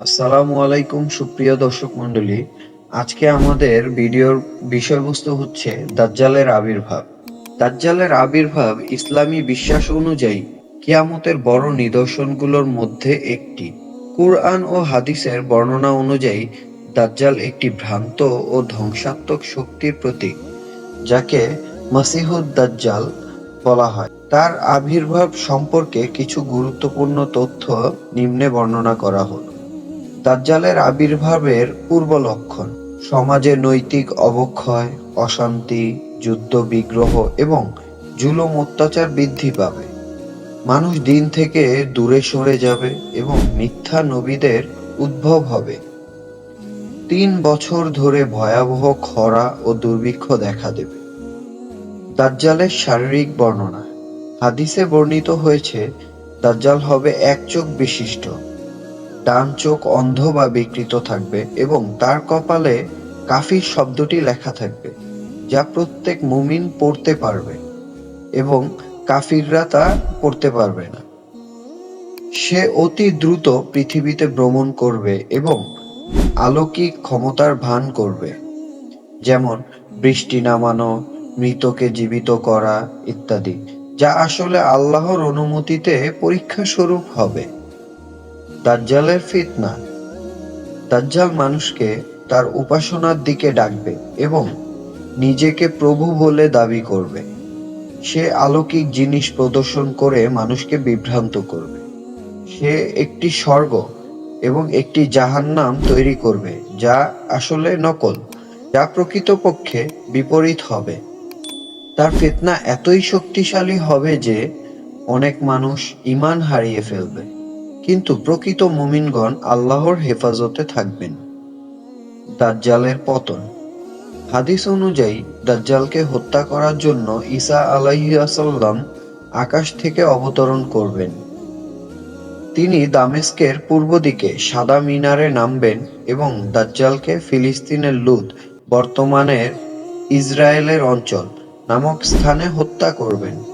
আসসালামু আলাইকুম, সুপ্রিয় দর্শক মণ্ডলী। আজকে আমাদের ভিডিওর বিষয়বস্তু হচ্ছে দাজ্জালের আবির্ভাব। দাজ্জালের আবির্ভাব ইসলামী বিশ্বাস অনুযায়ী কিয়ামতের বড় নিদর্শনগুলোর মধ্যে একটি। কুরআন ও হাদিসের বর্ণনা অনুযায়ী দাজ্জাল একটি ভ্রান্ত ও ধ্বংসাত্মক শক্তির প্রতীক, যাকে মাসিহুদ দাজ্জাল বলা হয়। তার আবির্ভাব সম্পর্কে কিছু গুরুত্বপূর্ণ তথ্য নিম্নে বর্ণনা করা হলো দাজ্জালের আবির্ভাবের পূর্ব লক্ষণ সমাজে নৈতিক অবক্ষয়, অশান্তি, যুদ্ধ, বিগ্রহ এবং জুলুম অত্যাচার বৃদ্ধি পাবে। মানুষ দিন থেকে দূরে সরে যাবে এবং মিথ্যা নবীদের উদ্ভব হবে। তিন বছর ধরে ভয়াবহ খরা ও দুর্ভিক্ষ দেখা দেবে। দাজ্জালের শারীরিক বর্ণনা। হাদিসে বর্ণিত হয়েছে, দাজ্জাল হবে এক চোখ বিশিষ্ট। ডান চোখ অন্ধ বা বিকৃত থাকবে এবং তার কপালে কাফির শব্দটি লেখা থাকবে, যা প্রত্যেক মুমিন পড়তে পারবে এবং কাফিররা তা পড়তে পারবে না। সে অতি দ্রুত পৃথিবীতে ভ্রমণ করবে এবং আলৌকিক ক্ষমতার ভান করবে, যেমন বৃষ্টি নামানো, মৃতকে জীবিত করা ইত্যাদি, যা আসলে আল্লাহর অনুমতিতে পরীক্ষা স্বরূপ হবে। দাজ্জালের ফিতনা। দাজ্জাল মানুষকে তার উপাসনার দিকে ডাকবে এবং নিজেকে প্রভু বলে দাবি করবে। সে আলৌকিক জিনিস প্রদর্শন করে মানুষকে বিভ্রান্ত করবে। সে একটি স্বর্গ এবং একটি জাহান্নাম তৈরি করবে, যা আসলে নকল, যা প্রকৃতপক্ষে বিপরীত হবে। তার ফিতনা এতই শক্তিশালী হবে যে অনেক মানুষ ঈমান হারিয়ে ফেলবে। কিন্তু প্রকৃত মুমিনগণ আল্লাহর হেফাজতে থাকবেন। দাজ্জালের পতন। হাদিস অনুযায়ী, দাজ্জালকে হত্যা করার জন্য ঈসা আলাইসাল্লাম আকাশ থেকে অবতরণ করবেন। তিনি দামেস্কের পূর্ব দিকে সাদা মিনারে নামবেন এবং দাজ্জালকে ফিলিস্তিনের লুদ বর্তমানের ইসরায়েলের অঞ্চল নামক স্থানে হত্যা করবেন।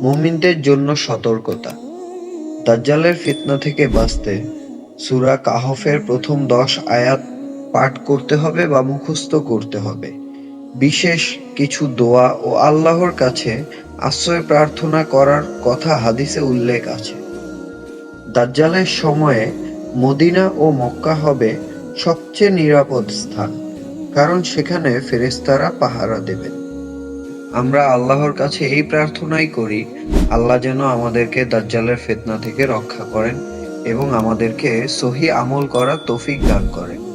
মুমিনদের জন্য সতর্কতা। দাজ্জালের ফিতনা থেকে বাঁচতে। সূরা কাহফের প্রথম দশ আয়াত পাঠ করতে হবে বা মুখস্থ করতে হবে। বিশেষ কিছু দোয়া ও আল্লাহর কাছে আশ্রয় প্রার্থনা করার কথা হাদিসে উল্লেখ আছে। দাজ্জালের সময়ে মদিনা ও মক্কা হবে সবচেয়ে নিরাপদ স্থান, কারণ সেখানে ফেরেস্তারা পাহারা দেবেন। আমরা আল্লাহর কাছে এই প্রার্থনাই করি, আল্লাহ যেন আমাদেরকে দাজ্জালের ফেতনা থেকে রক্ষা করেন এবং আমাদেরকে সহি আমল করার তৌফিক দান করেন।